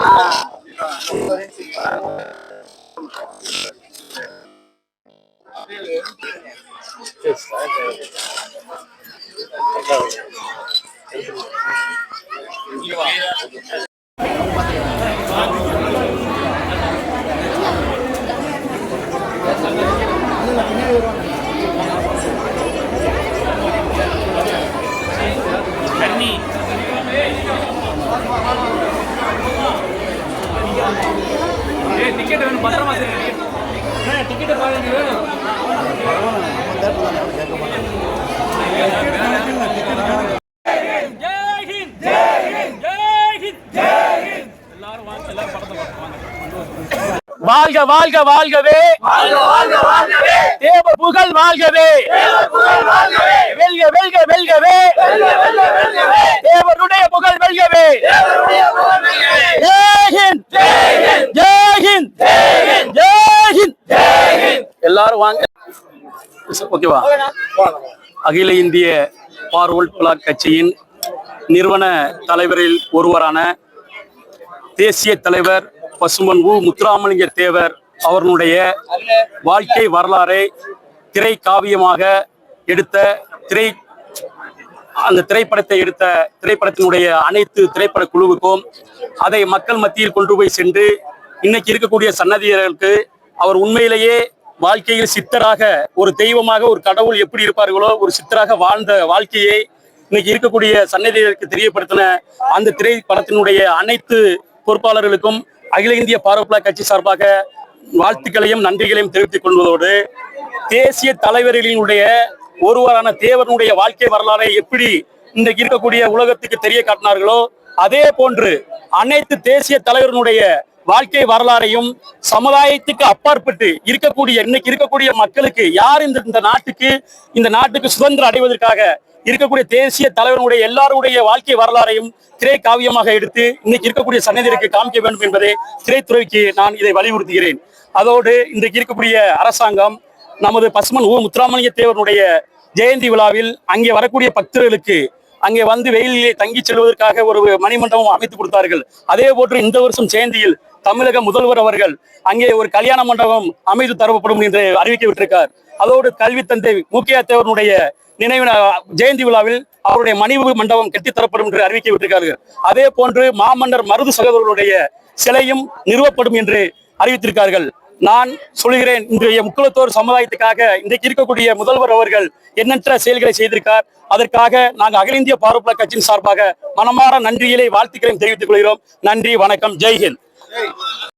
啊！啊！啊！对。零四年，就是那个。那个，就是。வாங்க எல்லாரும் படத்தை வாங்க வாழ்க வாழ்க வாழ்கவே தேவ புகழ் வாழ்கவே வெல்க வெல்க வெல்கவே தேவருடைய புகழ் வெல்கவே எல்லாரும் வாங்க. ஓகேவா அகில இந்திய பார்வல் பிளாக் கட்சியின் நிறுவன தலைவரில் ஒருவரான தேசிய தலைவர் பசுமன் உ. முத்துராமலிங்க தேவர் அவர்களுடைய வாழ்க்கை வரலாறை திரை காவியமாக எடுத்த திரை அந்த திரைப்படத்தை எடுத்த திரைப்படத்தினுடைய அனைத்து திரைப்பட குழுவுக்கும் அதை மக்கள் மத்தியில் கொண்டு போய் சென்று இன்னைக்கு இருக்கக்கூடிய சன்னதியர்களுக்கு அவர் உண்மையிலேயே வாழ்க்கையில் சித்தராக ஒரு தெய்வமாக ஒரு கடவுள் எப்படி இருப்பார்களோ ஒரு சித்தராக வாழ்ந்த வாழ்க்கையை இன்னைக்கு இருக்கக்கூடிய சன்னதியருக்கு தெரியப்படுத்தின அந்த திரைப்படத்தினுடைய அனைத்து பொறுப்பாளர்களுக்கும் அகில இந்திய பார்வப்பிலா கட்சி சார்பாக வாழ்த்துக்களையும் நன்றிகளையும் தெரிவித்துக் கொள்வதோடு தேசிய தலைவர்களினுடைய ஒருவரான தேவனுடைய வாழ்க்கை வரலாறை எப்படி இன்றைக்கு இருக்கக்கூடிய உலகத்துக்கு தெரிய காட்டினார்களோ அதே போன்று அனைத்து தேசிய தலைவர்களுடைய வாழ்க்கை வரலாறையும் சமுதாயத்துக்கு அப்பாற்பட்டு இருக்கக்கூடிய இன்னைக்கு இருக்கக்கூடிய மக்களுக்கு யார் இந்த இந்த நாட்டுக்கு இந்த நாட்டுக்கு சுதந்திரம் அடைவதற்காக இருக்கக்கூடிய தேசிய தலைவர்களுடைய எல்லாருடைய வாழ்க்கை வரலாறையும் திரை காவியமாக எடுத்து இன்னைக்கு இருக்கக்கூடிய சன்னதிற்கு காமிக்க வேண்டும் என்பதை திரைத்துறைக்கு நான் இதை வலியுறுத்துகிறேன். அதோடு இன்றைக்கு இருக்கக்கூடிய அரசாங்கம் நமது பசுமன் ஊ முத்துராமலிங்க தேவனுடைய ஜெயந்தி விழாவில் அங்கே வரக்கூடிய பக்தர்களுக்கு அங்கே வந்து வெயிலிலே தங்கி செல்வதற்காக ஒரு மணிமண்டபம் அமைத்து கொடுத்தார்கள். அதே போன்று இந்த வருஷம் ஜெயந்தியில் தமிழக முதல்வர் அவர்கள் அங்கே ஒரு கல்யாண மண்டபம் அமைத்து தரப்படும் என்று அறிவிக்க விட்டிருக்கார் அதோடு கல்வி தந்தை முக்கிய தேவனுடைய நினைவு ஜெயந்தி விழாவில் அவருடைய மணிவு மண்டபம் கட்டித்தரப்படும் என்று அறிவிக்க விட்டிருக்கார்கள் அதே போன்று மாமன்னர் மருது சகோதரர்களுடைய சிலையும் நிறுவப்படும் என்று அறிவித்திருக்கார்கள். நான் சொல்கிறேன் இன்றைய முக்குளத்தோர் சமுதாயத்துக்காக இன்றைக்கு இருக்கக்கூடிய முதல்வர் அவர்கள் எண்ணற்ற செயல்களை செய்திருக்கார். அதற்காக நாங்கள் அகில இந்திய பார்வப்பில கட்சியின் சார்பாக மனமாற நன்றியிலே வாழ்த்துக்களையும் தெரிவித்துக் கொள்கிறோம். நன்றி வணக்கம் ஜெய்ஹிந்த். hey.